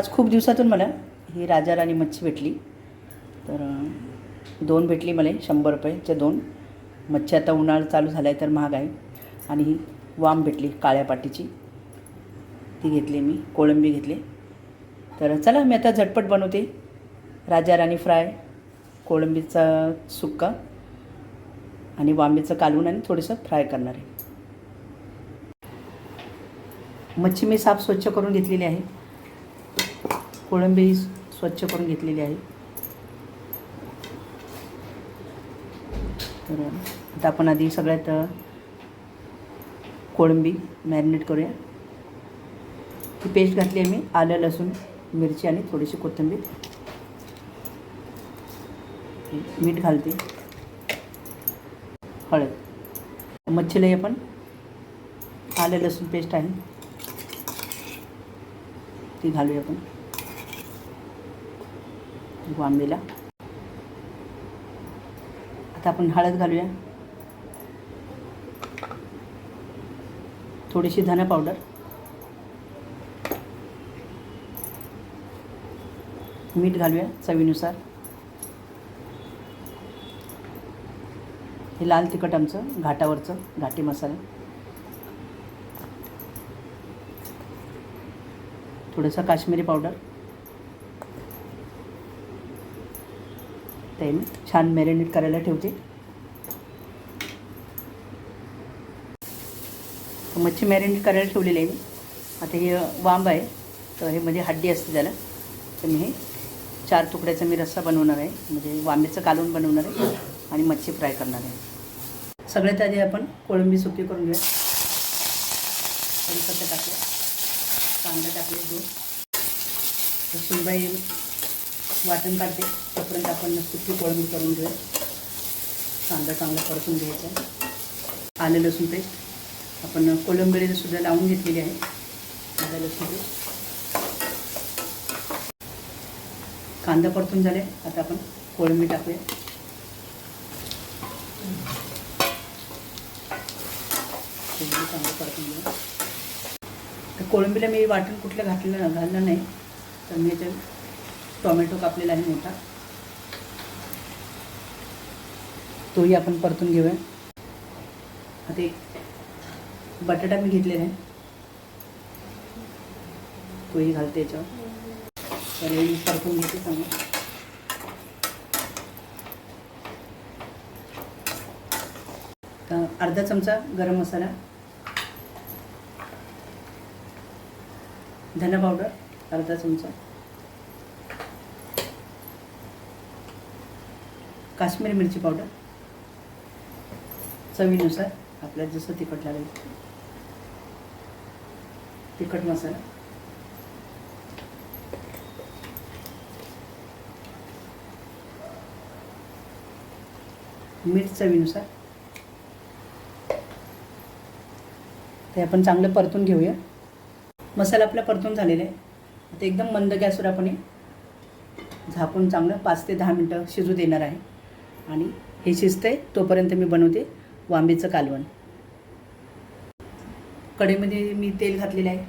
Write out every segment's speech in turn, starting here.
आज खूप दिवसातून मला ही राजा राणी मच्छी भेटली. तर दोन भेटली मला शंभर रुपयेच्या दोन. मच्छी आता उन्हाळा चालू झाला आहे तर महाग आहे. आणि ही वाम भेटली काळ्या पाटीची. ती घेतली मी कोळंबी घेतली. तर चला मी आता झटपट बनवते. राजा राणी फ्राय कोळंबीचा सुक्का आणि वांबीचं कालवून आणि थोडंसं फ्राय करणार आहे. मच्छी मी साफ स्वच्छ करून घेतलेली आहे. कोळंबी स्वच्छ करून घेतलेली आहे. तर आता आपण आधी सगळ्यात कोळंबी मॅरिनेट करूया. ती पेस्ट घातली आहे मी आलं लसूण मिरची आणि थोडीशी कोथिंबीर. मीठ घालते. हळद. मच्छीलाही आपण आलं लसूण पेस्ट आहे. ती घालूया आपण. वांबीला आता आपण हळद घालूया. थोडीशी धना पावडर. मीठ घालूया चवीनुसार. हे लाल तिखट आमचं घाटावरचं घाटी मसाला. थोडंसं काश्मीरी पावडर. ते मी. छान मॅरिनेट करायला ठेवते. मच्छी मॅरिनेट करायला ठेवलेली आहे मी. आता हे वांब आहे. तर हे म्हणजे हड्डी असते त्याला. तर मी हे चार तुकड्याचा मी रस्सा बनवणार आहे. म्हणजे वांब्याचं कालवून बनवणार आहे आणि मच्छी फ्राय करणार आहे. सगळ्यात आधी आपण कोळंबी सुकी करून घेऊया. कढीपत्ता टाकूया. कांदा टाकले दोन. सुनबाई वाटण काढते. तोपर्यंत आपण सुकी कोळंबी करून घेऊ. कांदा चांगला परतून घ्यायचा. आलं लसूण पेस्ट. आपण कोलंबीला सुद्धा लावून घेतलेली आहे. आलं लसूण पेस्ट. कांदा परतून झाले. आता आपण कोळंबी टाकूया. कोळंबी चांगलं परतून घेऊया तर कोळंबीला मी वाटण कुठलं घातलेलं घालणार नाही. तर मी ते टोमॅटो कापलेला आहे मोठा. तोही आपण परतून घेऊया. आता एक बटाटा मी घेतलेला आहे. तोही घालते याच्यावर. तर मी परतून घेते चांगलं अर्धा चमचा गरम मसाला. धना पावडर अर्धा चमचा. काश्मीरी मिरची पावडर चवीनुसार आपल्याला जसं तिखट लागेल. तिखट मसाला. मीठ चवीनुसार. ते आपण चांगलं परतून घेऊया. मसाला आपला परतून झालेला आहे. आता एकदम मंद गॅसवर आपण झाकून चांगलं पाच ते दहा मिनटं शिजू देणार आहे. आणि हे शिजतंय तोपर्यंत मी बनवते वांबीचं कालवण. कढईमध्ये मी तेल घातलेलं आहे.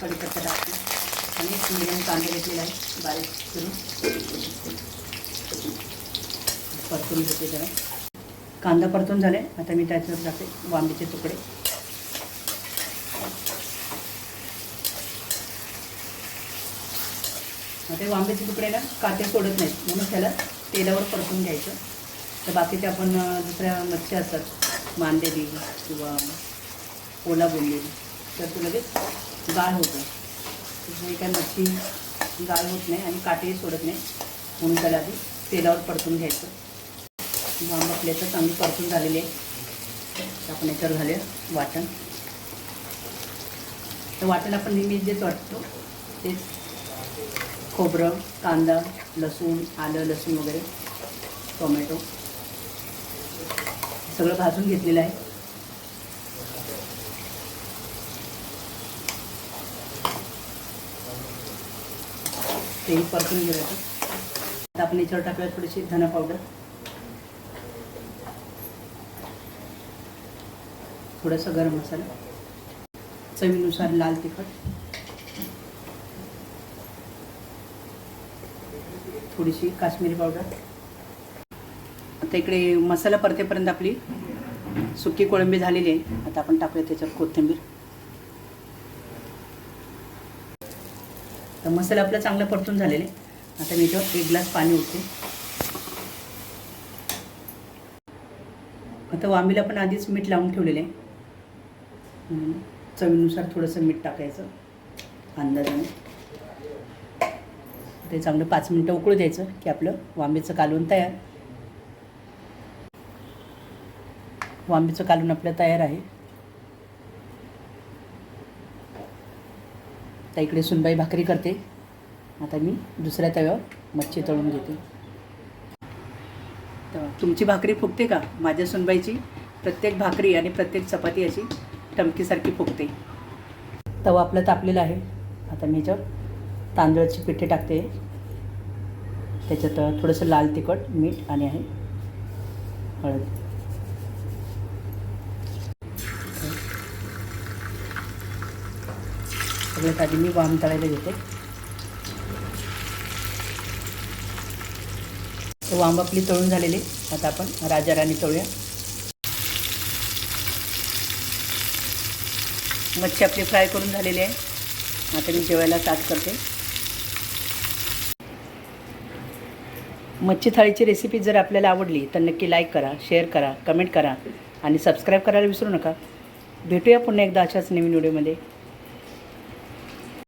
कढीपत्ता टाकते. आणि मिडियम कांदा घेतलेला आहे. बारीक करून. परतून घेते जरा. कांदा परतून झाले आता मी त्याच्यावर टाकते वांबीचे तुकडे. आता हे वांब्याचे तुकडे ना काते सोडत नाहीत. म्हणून त्याला तेलावर परतून घ्यायचं. तर बाकीचे आपण दुसऱ्या मच्छी असतात मांदेली किंवा ओला बोललेली तर ते लगेच गाळ होतं. म्हणजे त्याच्यामुळे काय मच्छी गाळ होत नाही आणि काटेही सोडत नाही. म्हणून त्याला आधी तेलावर परतून घ्यायचं. वांब आपल्याचं चांगली परतून झालेली आहे. आपण याच्यावर घालूया वाटण. तर वाटण आपण नेहमी जेच वाटतो तेच खोबरं कांदा लसूण आलं लसूण वगैरे टोमॅटो. सगळं भाजून घेतलेलं आहे. तेही परतून घेऊया आता. आता आपण याच्यावर टाकूया थोडीशी धना पावडर थोडासा गरम मसाला. चवीनुसार लाल तिखट. थोडीशी काश्मीरी पावडर आता इकडे मसाला परतेपर्यंत आपली सुकी कोळंबी झालेली आहे. आता आपण टाकूया त्याच्यात कोथिंबीर. तर मसाला आपला चांगला परतून झालेला आहे. आता मी याच्यावर एक ग्लास पाणी उठते आता वांबीला पण आधीच मीठ लावून ठेवलेलं आहे. चवीनुसार थोडंसं मीठ टाकायचं. अंदाजाने. ते चांगलं पाच मिनटं उकळू द्यायचं की आपलं वांबीचं कालवण तयार. वांबीचं कालून आपलं तयार आहे. आता इकडे सुनबाई भाकरी करते. आता मी दुसऱ्या तव्यावर मच्छी तळून घेते. तर तुमची भाकरी फुगते का? माझ्या सुनबाईची प्रत्येक भाकरी आणि प्रत्येक चपाती अशी टमकीसारखी फुगते. तवा आपला तापलेला आहे. आता मी ह्याच्यावर तांदळाची पिठे टाकते. त्याच्यात थोडंसं लाल तिखट मीठ आणि आहे हळद. सगळ्यात आधी मी वाम तळायला घेते. वाम आपली तळून झालेली आता आपण राजा राणी तळूया. मच्छी आपली फ्राय करून झालेली आहे. आता मी जेवायला स्टार्ट करते. मच्छी थाळीची रेसिपी जर आपल्याला आवडली तर नक्की लाईक करा शेअर करा कमेंट करा आणि सबस्क्राईब करायला विसरू नका. भेटूया पुन्हा एकदा अशाच नवीन व्हिडिओमध्ये